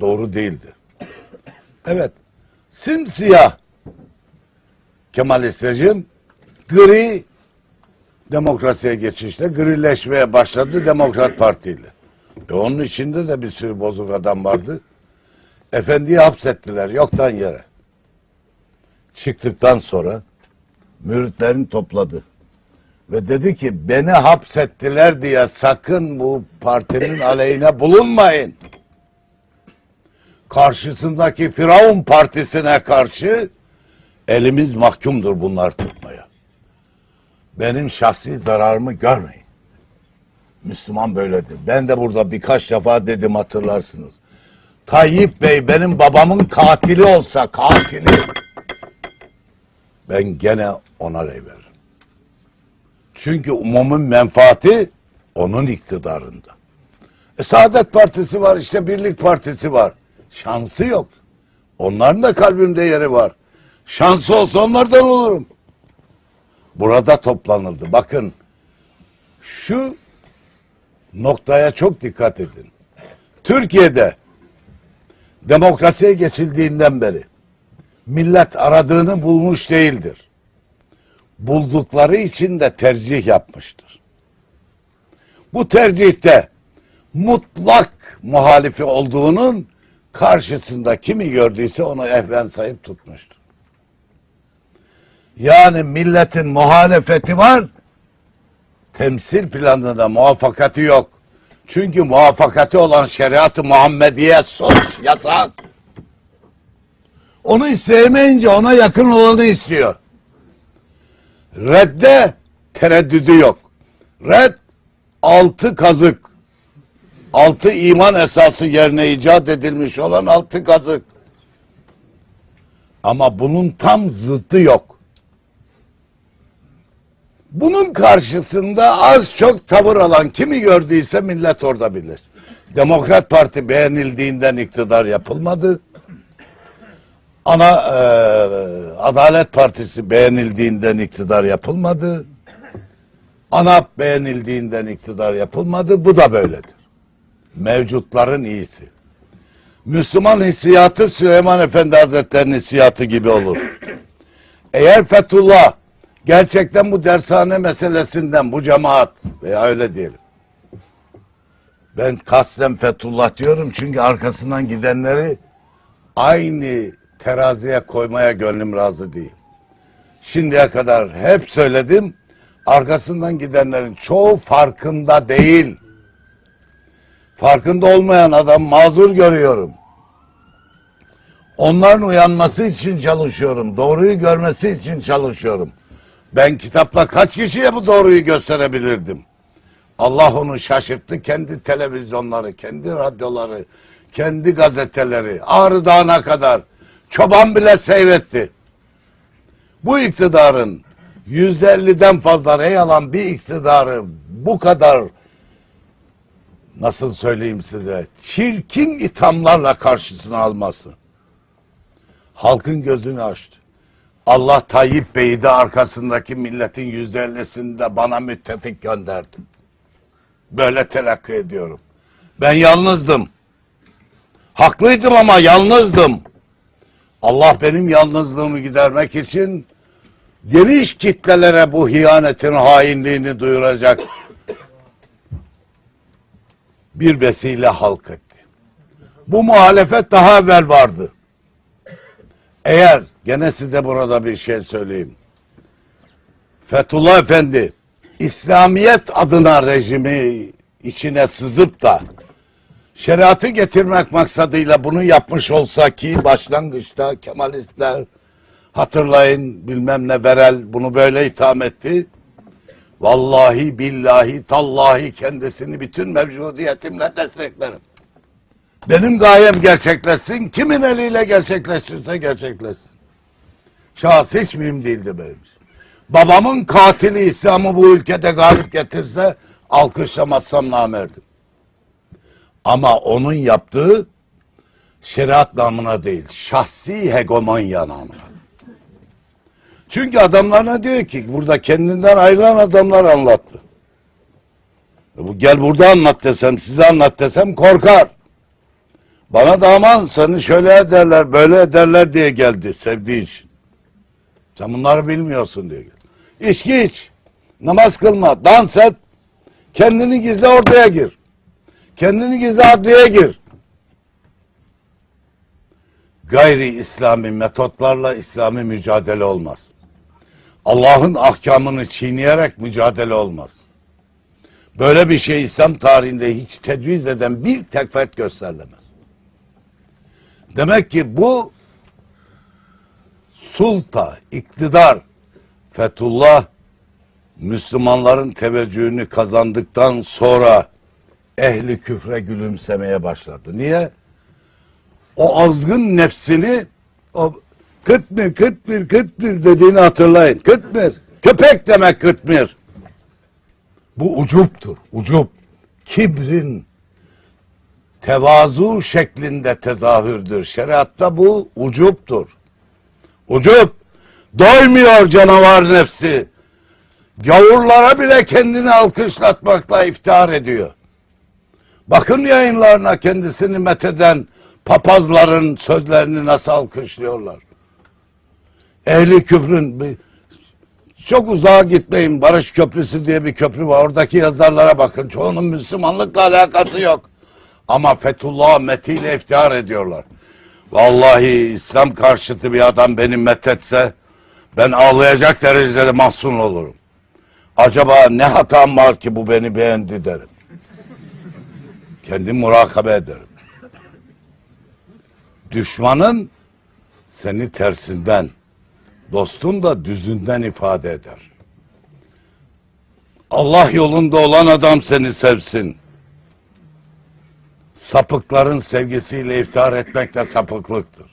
doğru değildi. Evet, simsiyah Kemalist rejim gri demokrasiye geçişte grileşmeye başladı Demokrat Parti ile. E onun içinde de bir sürü bozuk adam vardı. Efendiyi hapsettiler yoktan yere. Çıktıktan sonra müritlerini topladı. Ve dedi ki beni hapsettiler diye sakın bu partinin aleyhine bulunmayın. Karşısındaki Firavun partisine karşı elimiz mahkumdur bunlar tutmaya. Benim şahsi zararımı görmeyin. Müslüman böyledir. Ben de burada birkaç defa dedim hatırlarsınız. Tayyip Bey benim babamın katili olsa katili ben gene ona rey veririm. Çünkü umumun menfaati onun iktidarında. E, Saadet Partisi var işte Birlik Partisi var. Şansı yok. Onların da kalbimde yeri var. Şansı olsa onlardan olurum. Burada toplanıldı. Bakın şu noktaya çok dikkat edin. Türkiye'de demokrasiye geçildiğinden beri millet aradığını bulmuş değildir. Buldukları için de tercih yapmıştır. Bu tercihte mutlak muhalifi olduğunun karşısında kimi gördüyse onu ehven sayıp tutmuştur. Yani milletin muhalefeti var, temsil planında muvaffakati yok. Çünkü muvaffakati olan şeriatı Muhammediye suç, yasak. Onu isteyemeyince ona yakın olanı istiyor. Redde tereddüdü yok. Red altı kazık. Altı iman esası yerine icat edilmiş olan altı kazık. Ama bunun tam zıttı yok. Bunun karşısında az çok tavır alan kimi gördüyse millet orada bilir. Demokrat Parti beğenildiğinden iktidar yapılmadı. Ana e, Adalet Partisi beğenildiğinden iktidar yapılmadı. ANAP beğenildiğinden iktidar yapılmadı. Bu da böyledir. Mevcutların iyisi. Müslüman hissiyatı Süleyman Efendi Hazretleri'nin hissiyatı gibi olur. Eğer Fethullah gerçekten bu dershane meselesinden bu cemaat veya öyle diyelim. Ben kasten Fethullah diyorum çünkü arkasından gidenleri aynı teraziye koymaya gönlüm razı değil. Şimdiye kadar hep söyledim. Arkasından gidenlerin çoğu farkında değil. Farkında olmayan adam mazur görüyorum. Onların uyanması için çalışıyorum. Doğruyu görmesi için çalışıyorum. Ben kitapla kaç kişiye bu doğruyu gösterebilirdim? Allah onu şaşırttı. Kendi televizyonları, kendi radyoları, kendi gazeteleri, Ağrı Dağı'na kadar çoban bile seyretti. Bu iktidarın yüzde elliden fazla rey alan bir iktidarı bu kadar nasıl söyleyeyim size çirkin ithamlarla karşısına alması halkın gözünü açtı. Allah Tayyip Bey'i de arkasındaki milletin yüzde de bana müttefik gönderdi. Böyle telakki ediyorum. Ben yalnızdım. Haklıydım ama yalnızdım. Allah benim yalnızlığımı gidermek için geniş kitlelere bu hiyanetin hainliğini duyuracak bir vesile halk etti. Bu muhalefet daha evvel vardı. Eğer gene size burada bir şey söyleyeyim. Fethullah Efendi İslamiyet adına rejimi içine sızıp da şeriatı getirmek maksadıyla bunu yapmış olsa ki başlangıçta Kemalistler hatırlayın bilmem ne Verel bunu böyle itham etti. Vallahi billahi tallahi kendisini bütün mevcudiyetimle desteklerim. Benim gayem gerçekleşsin. Kimin eliyle gerçekleşirse gerçekleşsin. Şahs hiç mühim değildi benim. Babamın katili İslam'ı bu ülkede galip getirse alkışlamazsam namerdim. Ama onun yaptığı şeriat namına değil, şahsi hegemonya namına. Çünkü adamlarına diyor ki burada kendinden ayrılan adamlar anlattı. E Bu gel burada anlat desem, size anlat desem korkar. Bana da aman seni şöyle ederler, böyle ederler diye geldi sevdiği için. Sen bunları bilmiyorsun diye geldi. İçki iç, namaz kılma, dans et, kendini gizle ortaya gir. Kendini gizle adliye gir. Gayri İslami metotlarla İslami mücadele olmaz. Allah'ın ahkamını çiğneyerek mücadele olmaz. Böyle bir şey İslam tarihinde hiç tedviz eden bir tek fert gösterilemez. Demek ki bu sulta, iktidar, Fethullah Müslümanların teveccühünü kazandıktan sonra ehli küfre gülümsemeye başladı. Niye? O azgın nefsini o kıtmir, kıtmir, kıtmir dediğini hatırlayın. Kıtmir. Köpek demek kıtmir. Bu ucuptur. Ucup. Kibrin tevazu şeklinde tezahürdür. Şeriatta bu ucuptur. Ucup. Doymuyor canavar nefsi. Gavurlara bile kendini alkışlatmakla iftihar ediyor. Bakın yayınlarına kendisini metheden papazların sözlerini nasıl alkışlıyorlar. Ehli küfrün çok uzağa gitmeyin. Barış Köprüsü diye bir köprü var. Oradaki yazarlara bakın. Çoğunun Müslümanlıkla alakası yok. Ama Fethullah metiyle iftihar ediyorlar. Vallahi İslam karşıtı bir adam beni methetse ben ağlayacak derecede mahzun olurum. Acaba ne hatam var ki bu beni beğendi derim. Kendim murakabe ederim. Düşmanın seni tersinden, dostun da düzünden ifade eder. Allah yolunda olan adam seni sevsin. Sapıkların sevgisiyle iftihar etmek de sapıklıktır.